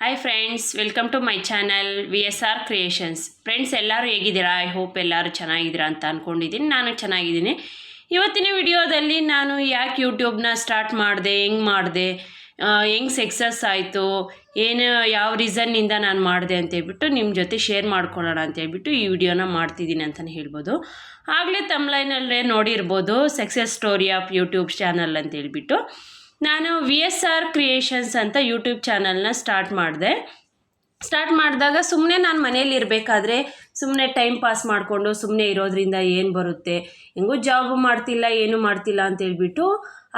Hi friends welcome to my channel V S R creations friends ಎಲ್ಲರೂ ಹೇಗಿದ್ದೀರಾ? I hope ಎಲ್ಲರೂ ಚೆನ್ನಾಗಿದ್ದೀರಾ ಅಂತ ಅಂದ್ಕೊಂಡಿದ್ದೀನಿ ನಾನು ಚೆನ್ನಾಗಿದ್ದೀನಿ. ಇವತ್ತಿನ ವಿಡಿಯೋದಲ್ಲಿ ನಾನು ಯಾಕೆ ಯೂಟ್ಯೂಬ್ನ ಸ್ಟಾರ್ಟ್ ಮಾಡಿದೆ, ಹೆಂಗೆ ಮಾಡಿದೆ ಹೆಂಗೆ ಸಕ್ಸಸ್ ಆಯಿತು, ಏನು, ಯಾವ ರೀಸನ್ನಿಂದ ನಾನು ಮಾಡಿದೆ ಅಂತೇಳ್ಬಿಟ್ಟು ನಿಮ್ಮ ಜೊತೆ ಶೇರ್ ಮಾಡ್ಕೊಳ್ಳೋಣ ಅಂತೇಳ್ಬಿಟ್ಟು ಈ ವಿಡಿಯೋನ ಮಾಡ್ತಿದ್ದೀನಿ ಅಂತಲೇ ಹೇಳ್ಬೋದು. ಆಗಲೇ ತಮ್ಲೈನಲ್ಲೇ ನೋಡಿರ್ಬೋದು success story of YouTube channel ಅಂತ ಹೇಳ್ಬಿಟ್ಟು. ನಾನು ವಿ ಎಸ್ ಆರ್ ಕ್ರಿಯೇಷನ್ಸ್ ಅಂತ ಯೂಟ್ಯೂಬ್ ಚಾನಲ್ನ ಸ್ಟಾರ್ಟ್ ಮಾಡಿದೆ. ಸ್ಟಾರ್ಟ್ ಮಾಡಿದಾಗ ಸುಮ್ಮನೆ ನಾನು ಮನೇಲಿ ಇರಬೇಕಾದ್ರೆ ಸುಮ್ಮನೆ ಟೈಮ್ ಪಾಸ್ ಮಾಡಿಕೊಂಡು ಸುಮ್ಮನೆ ಇರೋದ್ರಿಂದ ಏನು ಬರುತ್ತೆ, ಹೆಂಗೂ ಜಾಬು ಮಾಡ್ತಿಲ್ಲ, ಏನು ಮಾಡ್ತಿಲ್ಲ ಅಂತ ಹೇಳ್ಬಿಟ್ಟು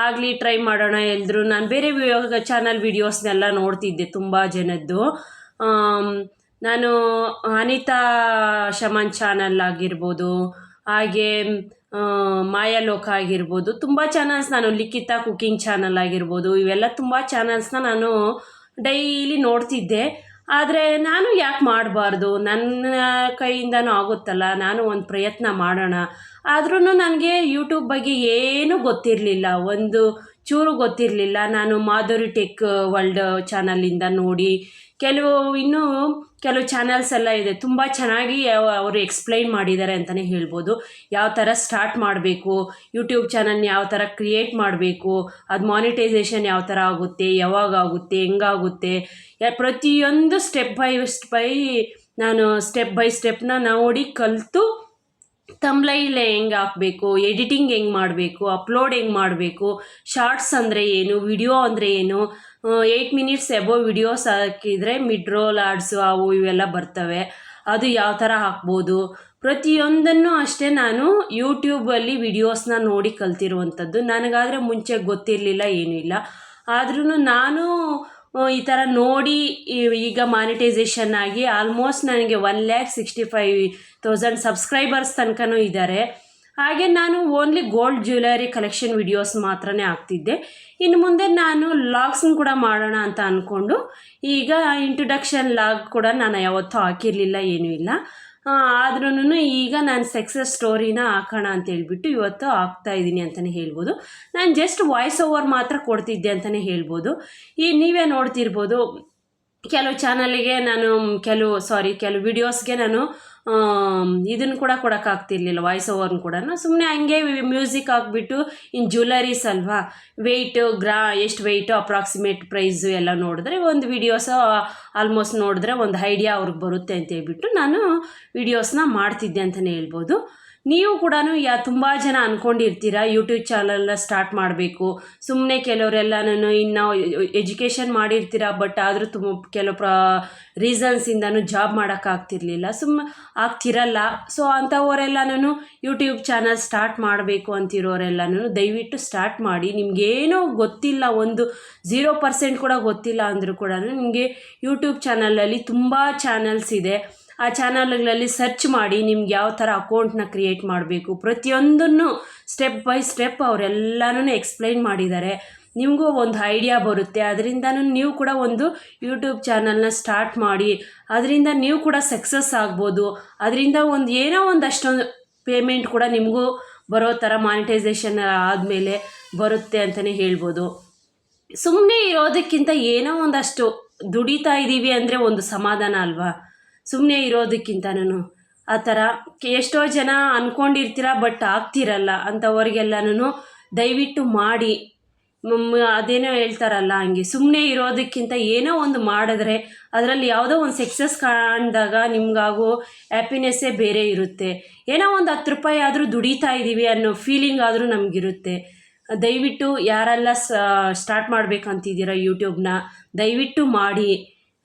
ಆಗಲಿ ಟ್ರೈ ಮಾಡೋಣ. ಎಲ್ಲರೂ ನಾನು ಬೇರೆ ಚಾನಲ್ ವಿಡಿಯೋಸ್ನೆಲ್ಲ ನೋಡ್ತಿದ್ದೆ ತುಂಬ ಜನದ್ದು. ನಾನು ಅನಿತಾ ಶಮನ್ ಚಾನಲ್ ಆಗಿರ್ಬೋದು, ಹಾಗೆ ಮಾಯಾಲೋಕ ಆಗಿರ್ಬೋದು, ತುಂಬ ಚಾನಲ್ಸ್ ನಾನು, ಲಿಖಿತ ಕುಕಿಂಗ್ ಚಾನಲ್ ಆಗಿರ್ಬೋದು, ಇವೆಲ್ಲ ತುಂಬ ಚಾನಲ್ಸ್ನ ನಾನು ಡೈಲಿ ನೋಡ್ತಿದ್ದೆ. ಆದರೆ ನಾನು ಯಾಕೆ ಮಾಡಬಾರ್ದು? ನನ್ನ ಕೈಯಿಂದನೂ ಆಗುತ್ತಲ್ಲ, ನಾನು ಒಂದು ಪ್ರಯತ್ನ ಮಾಡೋಣ. ಆದ್ರೂ ನನಗೆ ಯೂಟ್ಯೂಬ್ ಬಗ್ಗೆ ಏನೂ ಗೊತ್ತಿರಲಿಲ್ಲ. ಒಂದು ಚೂರು ಗೊತ್ತಿರಲಿಲ್ಲ. ನಾನು ಮಾಧುರಿ ಟೆಕ್ ವರ್ಲ್ಡ್ ಚಾನಲಿಂದ ನೋಡಿ ಕೆಲವು, ಇನ್ನೂ ಕೆಲವು ಚಾನಲ್ಸ್ ಎಲ್ಲ ಇದೆ. ತುಂಬ ಚೆನ್ನಾಗಿ ಅವರು ಎಕ್ಸ್ಪ್ಲೈನ್ ಮಾಡಿದ್ದಾರೆ ಅಂತಲೇ ಹೇಳ್ಬೋದು. ಯಾವ ಥರ ಸ್ಟಾರ್ಟ್ ಮಾಡಬೇಕು ಯೂಟ್ಯೂಬ್ ಚಾನಲ್ನ ಯಾವ ಥರ ಕ್ರಿಯೇಟ್ ಮಾಡಬೇಕು, ಅದು ಮಾನಿಟೈಸೇಷನ್ ಯಾವ ಥರ ಆಗುತ್ತೆ, ಯಾವಾಗ ಆಗುತ್ತೆ ಹೆಂಗಾಗುತ್ತೆ ಪ್ರತಿಯೊಂದು ಸ್ಟೆಪ್ ಬೈ ಬೈ ನಾನು ಸ್ಟೆಪ್ ಬೈ ಸ್ಟೆಪ್ನ ನೋಡಿ ಕಲಿತು ತಮ್ಲೈಲ್ ಹೆಂಗೆ ಹಾಕಬೇಕು ಎಡಿಟಿಂಗ್ ಹೆಂಗೆ ಮಾಡಬೇಕು ಅಪ್ಲೋಡ್ ಹೆಂಗೆ ಮಾಡಬೇಕು ಶಾರ್ಟ್ಸ್ ಅಂದರೆ ಏನು ವಿಡಿಯೋ ಅಂದರೆ ಏನು ಏಯ್ಟ್ ಮಿನಿಟ್ಸ್ ಎಬೋ ವಿಡಿಯೋಸ್ ಹಾಕಿದರೆ ಮಿಡ್ ರೋಲ್ ಆಡ್ಸು ಅವು ಇವೆಲ್ಲ ಬರ್ತವೆ. ಅದು ಯಾವ ಥರ ಹಾಕ್ಬೋದು? ಪ್ರತಿಯೊಂದನ್ನು ಅಷ್ಟೇ ನಾನು ಯೂಟ್ಯೂಬಲ್ಲಿ ವಿಡಿಯೋಸ್ನ ನೋಡಿ ಕಲ್ತಿರುವಂಥದ್ದು. ನನಗಾದರೆ ಮುಂಚೆ ಗೊತ್ತಿರಲಿಲ್ಲ, ಏನೂ ಇಲ್ಲ. ಆದ್ರೂ ನಾನು ಈ ಥರ ನೋಡಿ ಈಗ ಮಾನಿಟೈಸೇಷನ್ ಆಗಿ ಆಲ್ಮೋಸ್ಟ್ ನನಗೆ one lakh sixty five thousand subscribers ತನಕನೂ ಇದ್ದಾರೆ. ಹಾಗೆ ನಾನು only gold jewellery collection videos ಮಾತ್ರನೇ ಆಗ್ತಿದ್ದೆ ಇನ್ನು ಮುಂದೆ ನಾನು ಲಾಗ್ಸ್ನ ಕೂಡ ಮಾಡೋಣ ಅಂತ ಅಂದ್ಕೊಂಡು ಈಗ ಇಂಟ್ರೊಡಕ್ಷನ್ ಲಾಗ್ ಕೂಡ ನಾನು ಯಾವತ್ತೂ ಹಾಕಿರಲಿಲ್ಲ, ಏನೂ ಇಲ್ಲ. ಆದ್ರೂ ಈಗ ನಾನು ಸಕ್ಸಸ್ ಸ್ಟೋರಿನ ಹಾಕೋಣ ಅಂತ ಹೇಳ್ಬಿಟ್ಟು ಇವತ್ತು ಹಾಕ್ತಾ ಇದ್ದೀನಿ ಅಂತಲೇ ಹೇಳ್ಬೋದು. ನಾನು ಜಸ್ಟ್ ವಾಯ್ಸ್ ಓವರ್ ಮಾತ್ರ ಕೊಡ್ತಿದ್ದೆ ಅಂತಲೇ ಹೇಳ್ಬೋದು. ಈ ನೀವೇ ನೋಡ್ತಿರ್ಬೋದು. ಕೆಲವು ಚಾನಲ್ಗೆ ನಾನು, ಕೆಲವು ಸಾರಿ ಕೆಲವು ವಿಡಿಯೋಸ್ಗೆ ನಾನು ಇದನ್ನು ಕೂಡ ಕೊಡೋಕ್ಕಾಗ್ತಿರ್ಲಿಲ್ಲ ವಾಯ್ಸ್ ಓವರ್ನ ಕೂಡ ಸುಮ್ಮನೆ ಹಂಗೆ ಮ್ಯೂಸಿಕ್ ಹಾಕ್ಬಿಟ್ಟು, ಇನ್ ಜ್ಯುವೆಲರೀಸ್ ಅಲ್ವಾ? ವೆಯ್ಟು ಗ್ರಾ ಎಷ್ಟು ವೆಯ್ಟು ಅಪ್ರಾಕ್ಸಿಮೇಟ್ ಪ್ರೈಸು ಎಲ್ಲ ನೋಡಿದ್ರೆ, ಒಂದು ವಿಡಿಯೋಸ ಆಲ್ಮೋಸ್ಟ್ ನೋಡಿದ್ರೆ ಒಂದು ಐಡಿಯಾ ಅವ್ರಿಗೆ ಬರುತ್ತೆ ಅಂತ ಹೇಳ್ಬಿಟ್ಟು ನಾನು ವಿಡಿಯೋಸ್ನ ಮಾಡ್ತಿದ್ದೆ ಅಂತಲೇ ಹೇಳ್ಬೋದು. ನೀವು ಕೂಡ ಯಾ ತುಂಬ ಜನ ಅಂದ್ಕೊಂಡಿರ್ತೀರ ಯೂಟ್ಯೂಬ್ ಚಾನಲ್ನ ಸ್ಟಾರ್ಟ್ ಮಾಡಬೇಕು. ಸುಮ್ಮನೆ ಕೆಲವರೆಲ್ಲನೂ ಇನ್ನು ಎಜುಕೇಷನ್ ಮಾಡಿರ್ತೀರ ಬಟ್ ಆದರೂ ತುಂಬ ಕೆಲವು ಪ್ರ ರೀಸನ್ಸಿಂದನೂ ಜಾಬ್ ಮಾಡೋಕ್ಕಾಗ್ತಿರ್ಲಿಲ್ಲ ಸುಮ್ಮ ಆಗ್ತಿರಲ್ಲ. ಸೊ ಅಂಥವರೆಲ್ಲನೂ ಯೂಟ್ಯೂಬ್ ಚಾನಲ್ ಸ್ಟಾರ್ಟ್ ಮಾಡಬೇಕು ಅಂತಿರೋರೆಲ್ಲನೂ ದಯವಿಟ್ಟು ಸ್ಟಾರ್ಟ್ ಮಾಡಿ. ನಿಮಗೇನೋ ಗೊತ್ತಿಲ್ಲ, ಒಂದು ಝೀರೋ ಪರ್ಸೆಂಟ್ ಕೂಡ ಗೊತ್ತಿಲ್ಲ ಅಂದರೂ ಕೂಡ ನಿಮಗೆ ಯೂಟ್ಯೂಬ್ ಚಾನಲಲ್ಲಿ ತುಂಬ ಚಾನಲ್ಸ್ ಇದೆ. ಆ ಚಾನಲ್ಗಳಲ್ಲಿ ಸರ್ಚ್ ಮಾಡಿ ನಿಮ್ಗೆ ಯಾವ ಥರ ಅಕೌಂಟ್ನ ಕ್ರಿಯೇಟ್ ಮಾಡಬೇಕು. ಪ್ರತಿಯೊಂದನ್ನು ಸ್ಟೆಪ್ ಬೈ ಸ್ಟೆಪ್ ಅವರೆಲ್ಲನೂ ಎಕ್ಸ್ಪ್ಲೈನ್ ಮಾಡಿದ್ದಾರೆ. ನಿಮಗೂ ಒಂದು ಐಡಿಯಾ ಬರುತ್ತೆ. ಅದರಿಂದನೂ ನೀವು ಕೂಡ ಒಂದು ಯೂಟ್ಯೂಬ್ ಚಾನಲ್ನ ಸ್ಟಾರ್ಟ್ ಮಾಡಿ. ಅದರಿಂದ ನೀವು ಕೂಡ ಸಕ್ಸಸ್ ಆಗ್ಬೋದು. ಅದರಿಂದ ಒಂದು ಏನೋ ಒಂದು ಅಷ್ಟೊಂದು ಪೇಮೆಂಟ್ ಕೂಡ ನಿಮಗೂ ಬರೋ ಥರ ಮಾನಿಟೈಸೇಷನ್ ಆದಮೇಲೆ ಬರುತ್ತೆ ಅಂತಲೇ ಹೇಳ್ಬೋದು. ಸುಮ್ಮನೆ ಇರೋದಕ್ಕಿಂತ ಏನೋ ಒಂದಷ್ಟು ದುಡಿತಾ ಇದ್ದೀವಿ ಅಂದರೆ ಒಂದು ಸಮಾಧಾನ ಅಲ್ವಾ? ಸುಮ್ಮನೆ ಇರೋದಕ್ಕಿಂತನೂ ಆ ಥರ ಎಷ್ಟೋ ಜನ ಅಂದ್ಕೊಂಡಿರ್ತೀರ ಬಟ್ ಆಗ್ತಿರಲ್ಲ ಅಂಥವ್ರಿಗೆಲ್ಲನೂ ದಯವಿಟ್ಟು ಮಾಡಿ. ಅದೇನೋ ಹೇಳ್ತಾರಲ್ಲ ಹಂಗೆ ಸುಮ್ಮನೆ ಇರೋದಕ್ಕಿಂತ ಏನೋ ಒಂದು ಮಾಡಿದ್ರೆ ಅದರಲ್ಲಿ ಯಾವುದೋ ಒಂದು ಸಕ್ಸಸ್ ಕಾಣಿದಾಗ ನಿಮ್ಗಾಗೋ ಹ್ಯಾಪಿನೆಸ್ಸೇ ಬೇರೆ ಇರುತ್ತೆ. ಏನೋ ಒಂದು ಹತ್ತು ರೂಪಾಯಿ ಆದರೂ ದುಡಿತಾ ಇದ್ದೀವಿ ಅನ್ನೋ ಫೀಲಿಂಗ್ ಆದರೂ ನಮಗಿರುತ್ತೆ. ದಯವಿಟ್ಟು ಯಾರೆಲ್ಲ ಸ್ಟಾರ್ಟ್ ಮಾಡ್ಬೇಕಂತಿದ್ದೀರ ಯೂಟ್ಯೂಬ್ನ ದಯವಿಟ್ಟು ಮಾಡಿ.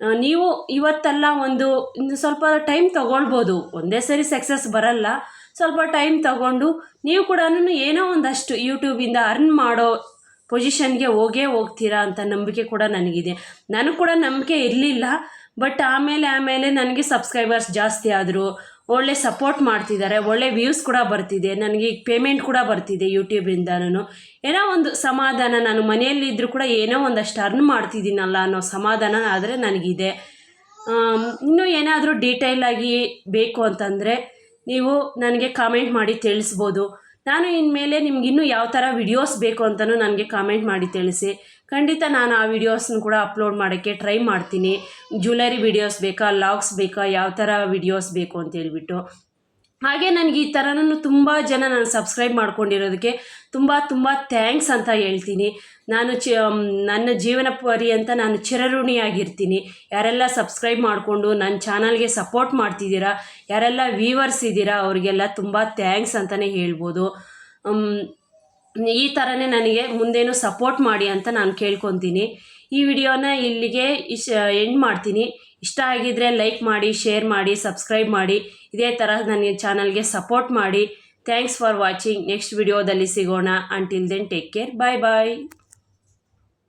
ನೀವು ಇವತ್ತೆಲ್ಲ ಒಂದು ಇನ್ನು ಸ್ವಲ್ಪ ಟೈಮ್ ತಗೊಳ್ಬೋದು. ಒಂದೇ ಸರಿ ಸಕ್ಸಸ್ ಬರಲ್ಲ. ಸ್ವಲ್ಪ ಟೈಮ್ ತಗೊಂಡು ನೀವು ಕೂಡ ಏನೋ ಒಂದಷ್ಟು ಯೂಟ್ಯೂಬಿಂದ ಅರ್ನ್ ಮಾಡೋ ಪೊಸಿಷನ್ಗೆ ಹೋಗೇ ಹೋಗ್ತೀರಾ ಅಂತ ನಂಬಿಕೆ ಕೂಡ ನನಗಿದೆ. ನನಗೆ ಕೂಡ ನಂಬಿಕೆ ಇರಲಿಲ್ಲ ಬಟ್ ಆಮೇಲೆ ಆಮೇಲೆ ನನಗೆ ಸಬ್ಸ್ಕ್ರೈಬರ್ಸ್ ಜಾಸ್ತಿ ಆದರು. ಒಳ್ಳೆ ಸಪೋರ್ಟ್ ಮಾಡ್ತಿದ್ದಾರೆ ಒಳ್ಳೆ ವ್ಯೂಸ್ ಕೂಡ ಬರ್ತಿದೆ, ನನಗೆ ಈಗ ಪೇಮೆಂಟ್ ಕೂಡ ಬರ್ತಿದೆ ಯೂಟ್ಯೂಬಿಂದನೂ ಏನೋ ಒಂದು ಸಮಾಧಾನ, ನಾನು ಮನೆಯಲ್ಲಿದ್ದರೂ ಕೂಡ ಏನೋ ಒಂದಷ್ಟು ಅರ್ನ್ ಮಾಡ್ತಿದ್ದೀನಲ್ಲ ಅನ್ನೋ ಸಮಾಧಾನ ಆದರೆ ನನಗಿದೆ. ಇನ್ನೂ ಏನಾದರೂ ಡೀಟೇಲಾಗಿ ಬೇಕು ಅಂತಂದರೆ ನೀವು ನನಗೆ ಕಾಮೆಂಟ್ ಮಾಡಿ ತಿಳಿಸ್ಬೋದು. ನಾನು ಇನ್ಮೇಲೆ ನಿಮ್ಗೆ ಇನ್ನೂ ಯಾವ ಥರ ವಿಡಿಯೋಸ್ ಬೇಕು ಅಂತಲೂ ನನಗೆ ಕಾಮೆಂಟ್ ಮಾಡಿ ತಿಳಿಸಿ. ಖಂಡಿತ ನಾನು ಆ ವಿಡಿಯೋಸ್ನ ಕೂಡ ಅಪ್ಲೋಡ್ ಮಾಡೋಕ್ಕೆ ಟ್ರೈ ಮಾಡ್ತೀನಿ. ಜ್ಯುವೆಲರಿ ವಿಡಿಯೋಸ್ ಬೇಕಾ ಲಾಗ್ಸ್ ಬೇಕಾ, ಯಾವ ಥರ ವಿಡಿಯೋಸ್ ಬೇಕು ಅಂತ ಹೇಳ್ಬಿಟ್ಟು. ಹಾಗೆ ನನಗೆ ಈ ಥರನೂ ತುಂಬ ಜನ ನಾನು ಸಬ್ಸ್ಕ್ರೈಬ್ ಮಾಡ್ಕೊಂಡಿರೋದಕ್ಕೆ ತುಂಬ ತುಂಬ ಥ್ಯಾಂಕ್ಸ್ ಅಂತ ಹೇಳ್ತೀನಿ. ನಾನು ಚಿ ನನ್ನ ಜೀವನ ಪರಿ ಅಂತ ನಾನು ಚಿರಋಣಿಯಾಗಿರ್ತೀನಿ. ಯಾರೆಲ್ಲ ಸಬ್ಸ್ಕ್ರೈಬ್ ಮಾಡಿಕೊಂಡು ನನ್ನ ಚಾನಲ್ಗೆ ಸಪೋರ್ಟ್ ಮಾಡ್ತಿದ್ದೀರಾ, ಯಾರೆಲ್ಲ ವ್ಯೂವರ್ಸ್ ಇದ್ದೀರಾ, ಅವರಿಗೆಲ್ಲ ತುಂಬ ಥ್ಯಾಂಕ್ಸ್ ಅಂತಲೇ ಹೇಳ್ಬೋದು. ಈ ಥರನೇ ನನಗೆ ಮುಂದೇನು ಸಪೋರ್ಟ್ ಮಾಡಿ ಅಂತ ನಾನು ಕೇಳ್ಕೊತೀನಿ. ಈ ವಿಡಿಯೋನ ಇಲ್ಲಿಗೆ ಇಶ್ ಎಂಡ್ ಮಾಡ್ತೀನಿ. ಇಷ್ಟ ಆಗಿದ್ರೆ ಲೈಕ್ ಮಾಡಿ ಶೇರ್ ಮಾಡಿ ಸಬ್ಸ್ಕ್ರೈಬ್ ಮಾಡಿ. ಇದೇ ಥರ ನನ್ನ ಚಾನಲ್ಗೆ ಸಪೋರ್ಟ್ ಮಾಡಿ. ಥ್ಯಾಂಕ್ಸ್ ಫಾರ್ ವಾಚಿಂಗ್ ನೆಕ್ಸ್ಟ್ ವಿಡಿಯೋದಲ್ಲಿ ಸಿಗೋಣ. Until then take care bye bye